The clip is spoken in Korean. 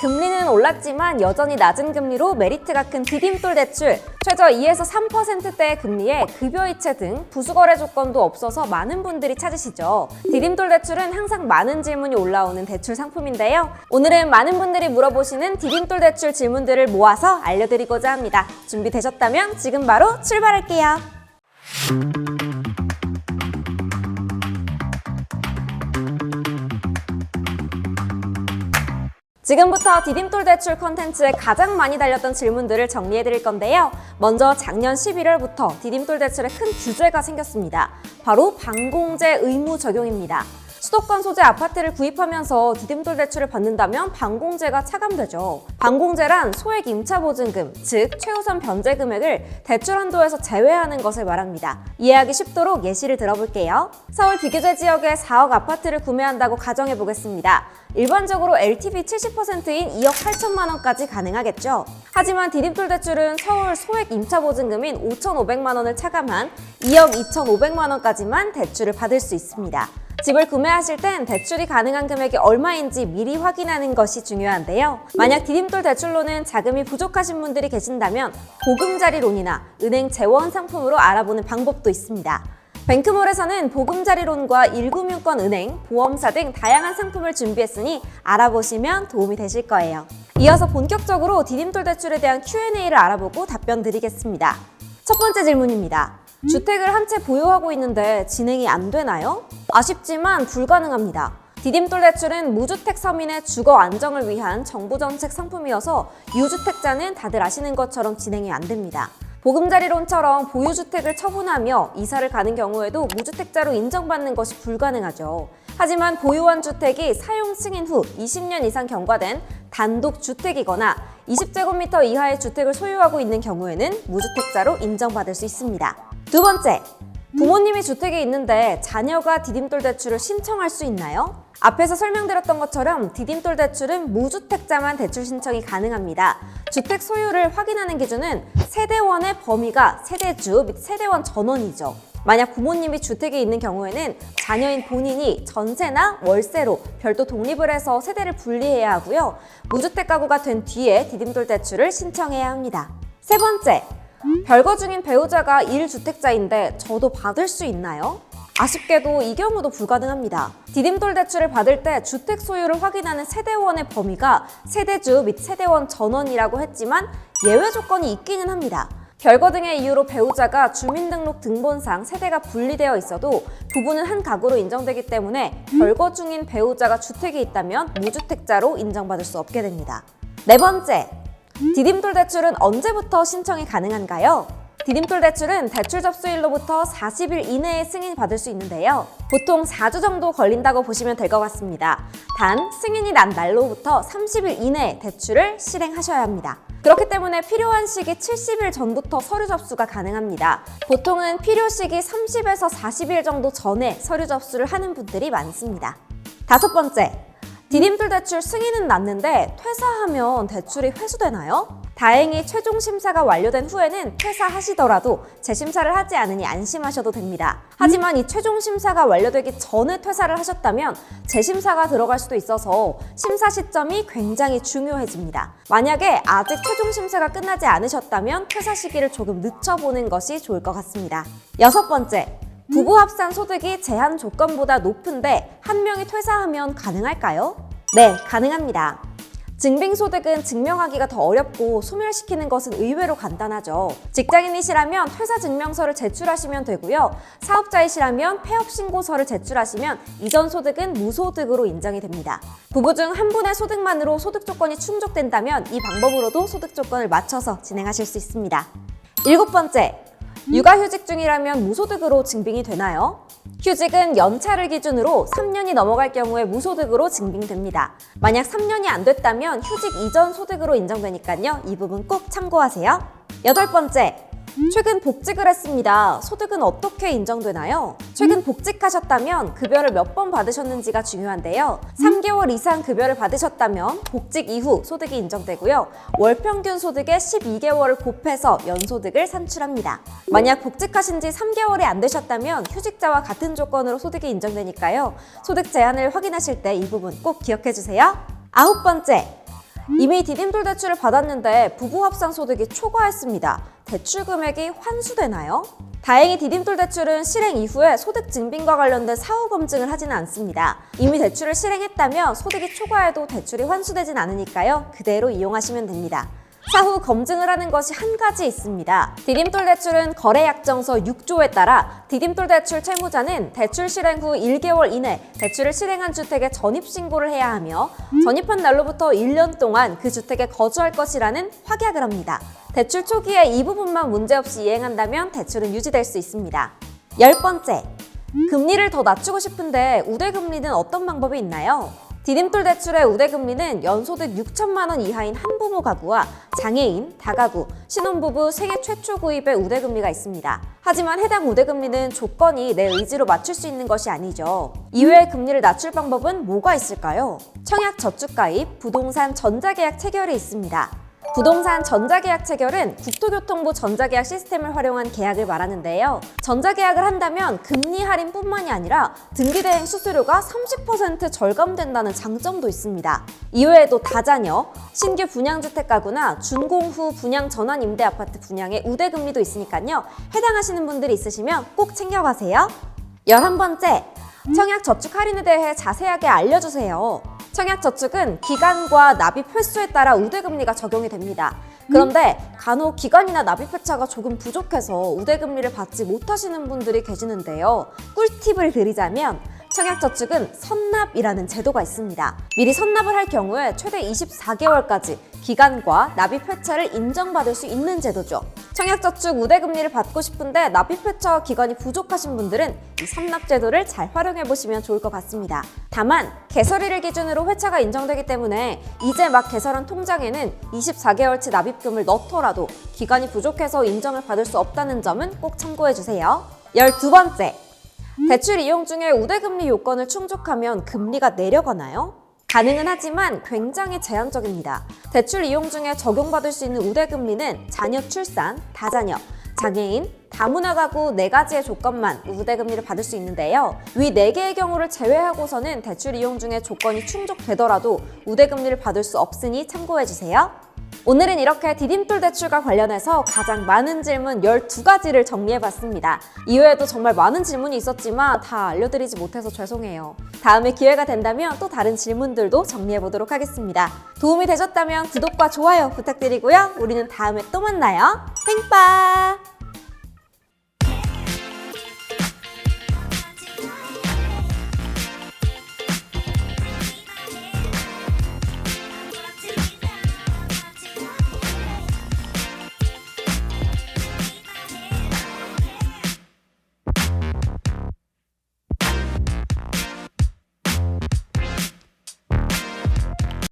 금리는 올랐지만 여전히 낮은 금리로 메리트가 큰 디딤돌 대출, 최저 2에서 3%대의 금리에 급여이체 등 부수거래 조건도 없어서 많은 분들이 찾으시죠. 디딤돌 대출은 항상 많은 질문이 올라오는 대출 상품인데요. 오늘은 많은 분들이 물어보시는 디딤돌 대출 질문들을 모아서 알려드리고자 합니다. 준비되셨다면 지금 바로 출발할게요. 지금부터 디딤돌 대출 컨텐츠에 가장 많이 달렸던 질문들을 정리해 드릴 건데요. 먼저 작년 11월부터 디딤돌 대출에 큰 규제가 생겼습니다. 바로 방공제 의무 적용입니다. 수도권 소재 아파트를 구입하면서 디딤돌 대출을 받는다면 방공제가 차감되죠. 방공제란 소액 임차 보증금, 즉 최우선 변제 금액을 대출 한도에서 제외하는 것을 말합니다. 이해하기 쉽도록 예시를 들어볼게요. 서울 비교제 지역에 4억 아파트를 구매한다고 가정해 보겠습니다. 일반적으로 LTV 70%인 2억 8천만 원까지 가능하겠죠. 하지만 디딤돌 대출은 서울 소액 임차 보증금인 5,500만 원을 차감한 2억 2,500만 원까지만 대출을 받을 수 있습니다. 집을 구매하실 땐 대출이 가능한 금액이 얼마인지 미리 확인하는 것이 중요한데요. 만약 디딤돌 대출로는 자금이 부족하신 분들이 계신다면 보금자리론이나 은행 재원 상품으로 알아보는 방법도 있습니다. 뱅크몰에서는 보금자리론과 1금융권 은행, 보험사 등 다양한 상품을 준비했으니 알아보시면 도움이 되실 거예요. 이어서 본격적으로 디딤돌 대출에 대한 Q&A를 알아보고 답변 드리겠습니다. 첫 번째 질문입니다. 주택을 한 채 보유하고 있는데 진행이 안 되나요? 아쉽지만 불가능합니다. 디딤돌 대출은 무주택 서민의 주거 안정을 위한 정부 정책 상품이어서 유주택자는 다들 아시는 것처럼 진행이 안 됩니다. 보금자리론처럼 보유주택을 처분하며 이사를 가는 경우에도 무주택자로 인정받는 것이 불가능하죠. 하지만 보유한 주택이 사용 승인 후 20년 이상 경과된 단독 주택이거나 20제곱미터 이하의 주택을 소유하고 있는 경우에는 무주택자로 인정받을 수 있습니다. 두 번째, 부모님이 주택에 있는데 자녀가 디딤돌 대출을 신청할 수 있나요? 앞에서 설명드렸던 것처럼 디딤돌 대출은 무주택자만 대출 신청이 가능합니다. 주택 소유를 확인하는 기준은 세대원의 범위가 세대주 및 세대원 전원이죠. 만약 부모님이 주택에 있는 경우에는 자녀인 본인이 전세나 월세로 별도 독립을 해서 세대를 분리해야 하고요. 무주택 가구가 된 뒤에 디딤돌 대출을 신청해야 합니다. 세 번째, 별거 중인 배우자가 1주택자인데 저도 받을 수 있나요? 아쉽게도 이 경우도 불가능합니다. 디딤돌 대출을 받을 때 주택 소유를 확인하는 세대원의 범위가 세대주 및 세대원 전원이라고 했지만 예외 조건이 있기는 합니다. 별거 등의 이유로 배우자가 주민등록 등본상 세대가 분리되어 있어도 부부는 한 가구로 인정되기 때문에 별거 중인 배우자가 주택이 있다면 무주택자로 인정받을 수 없게 됩니다. 네 번째, 디딤돌 대출은 언제부터 신청이 가능한가요? 디딤돌 대출은 대출 접수일로부터 40일 이내에 승인 받을 수 있는데요. 보통 4주 정도 걸린다고 보시면 될 것 같습니다. 단, 승인이 난 날로부터 30일 이내에 대출을 실행하셔야 합니다. 그렇기 때문에 필요한 시기 70일 전부터 서류 접수가 가능합니다. 보통은 필요 시기 30에서 40일 정도 전에 서류 접수를 하는 분들이 많습니다. 다섯 번째, 디딤돌 대출 승인은 났는데 퇴사하면 대출이 회수되나요? 다행히 최종 심사가 완료된 후에는 퇴사하시더라도 재심사를 하지 않으니 안심하셔도 됩니다. 하지만 이 최종 심사가 완료되기 전에 퇴사를 하셨다면 재심사가 들어갈 수도 있어서 심사 시점이 굉장히 중요해집니다. 만약에 아직 최종 심사가 끝나지 않으셨다면 퇴사 시기를 조금 늦춰보는 것이 좋을 것 같습니다. 여섯 번째, 부부 합산 소득이 제한 조건보다 높은데 한 명이 퇴사하면 가능할까요? 네, 가능합니다. 증빙소득은 증명하기가 더 어렵고 소멸시키는 것은 의외로 간단하죠. 직장인이시라면 퇴사 증명서를 제출하시면 되고요. 사업자이시라면 폐업 신고서를 제출하시면 이전 소득은 무소득으로 인정이 됩니다. 부부 중 한 분의 소득만으로 소득 조건이 충족된다면 이 방법으로도 소득 조건을 맞춰서 진행하실 수 있습니다. 일곱 번째, 육아휴직 중이라면 무소득으로 증빙이 되나요? 휴직은 연차를 기준으로 3년이 넘어갈 경우에 무소득으로 증빙됩니다. 만약 3년이 안 됐다면 휴직 이전 소득으로 인정되니까요. 이 부분 꼭 참고하세요. 여덟 번째, 최근 복직을 했습니다. 소득은 어떻게 인정되나요? 최근 복직하셨다면 급여를 몇 번 받으셨는지가 중요한데요. 3개월 이상 급여를 받으셨다면 복직 이후 소득이 인정되고요. 월 평균 소득의 12개월을 곱해서 연소득을 산출합니다. 만약 복직하신 지 3개월이 안 되셨다면 휴직자와 같은 조건으로 소득이 인정되니까요. 소득 제한을 확인하실 때 이 부분 꼭 기억해 주세요. 아홉 번째, 이미 디딤돌 대출을 받았는데 부부 합산 소득이 초과했습니다. 대출 금액이 환수되나요? 다행히 디딤돌 대출은 실행 이후에 소득 증빙과 관련된 사후 검증을 하지는 않습니다. 이미 대출을 실행했다면 소득이 초과해도 대출이 환수되진 않으니까요. 그대로 이용하시면 됩니다. 사후 검증을 하는 것이 한 가지 있습니다. 디딤돌 대출은 거래약정서 6조에 따라 디딤돌 대출 채무자는 대출 실행 후 1개월 이내 대출을 실행한 주택에 전입 신고를 해야 하며 전입한 날로부터 1년 동안 그 주택에 거주할 것이라는 확약을 합니다. 대출 초기에 이 부분만 문제없이 이행한다면 대출은 유지될 수 있습니다. 열 번째, 금리를 더 낮추고 싶은데 우대금리는 어떤 방법이 있나요? 디딤돌 대출의 우대금리는 연소득 6천만 원 이하인 한부모 가구와 장애인, 다가구, 신혼부부 생애 최초 구입의 우대금리가 있습니다. 하지만 해당 우대금리는 조건이 내 의지로 맞출 수 있는 것이 아니죠. 이외에 금리를 낮출 방법은 뭐가 있을까요? 청약 저축가입, 부동산 전자계약 체결이 있습니다. 부동산 전자계약 체결은 국토교통부 전자계약 시스템을 활용한 계약을 말하는데요. 전자계약을 한다면 금리 할인뿐만이 아니라 등기대행 수수료가 30% 절감된다는 장점도 있습니다. 이외에도 다자녀, 신규 분양주택 가구나 준공 후 분양 전환 임대 아파트 분양의 우대금리도 있으니까요. 해당하시는 분들이 있으시면 꼭 챙겨가세요. 열한 번째, 청약 저축 할인에 대해 자세하게 알려주세요. 청약 저축은 기간과 납입 횟수에 따라 우대금리가 적용이 됩니다. 그런데 간혹 기간이나 납입 회차가 조금 부족해서 우대금리를 받지 못하시는 분들이 계시는데요. 꿀팁을 드리자면 청약저축은 선납이라는 제도가 있습니다. 미리 선납을 할 경우에 최대 24개월까지 기간과 납입 회차를 인정받을 수 있는 제도죠. 청약저축 우대금리를 받고 싶은데 납입 회차와 기간이 부족하신 분들은 이 선납 제도를 잘 활용해 보시면 좋을 것 같습니다. 다만 개설일을 기준으로 회차가 인정되기 때문에 이제 막 개설한 통장에는 24개월치 납입금을 넣더라도 기간이 부족해서 인정을 받을 수 없다는 점은 꼭 참고해 주세요. 12번째. 대출 이용 중에 우대금리 요건을 충족하면 금리가 내려가나요? 가능은 하지만 굉장히 제한적입니다. 대출 이용 중에 적용받을 수 있는 우대금리는 자녀 출산, 다자녀, 장애인, 다문화 가구 네 가지의 조건만 우대금리를 받을 수 있는데요. 위네 개의 경우를 제외하고서는 대출 이용 중에 조건이 충족되더라도 우대금리를 받을 수 없으니 참고해 주세요. 오늘은 이렇게 디딤돌 대출과 관련해서 가장 많은 질문 12가지를 정리해봤습니다. 이외에도 정말 많은 질문이 있었지만 다 알려드리지 못해서 죄송해요. 다음에 기회가 된다면 또 다른 질문들도 정리해보도록 하겠습니다. 도움이 되셨다면 구독과 좋아요 부탁드리고요. 우리는 다음에 또 만나요. 땡빠!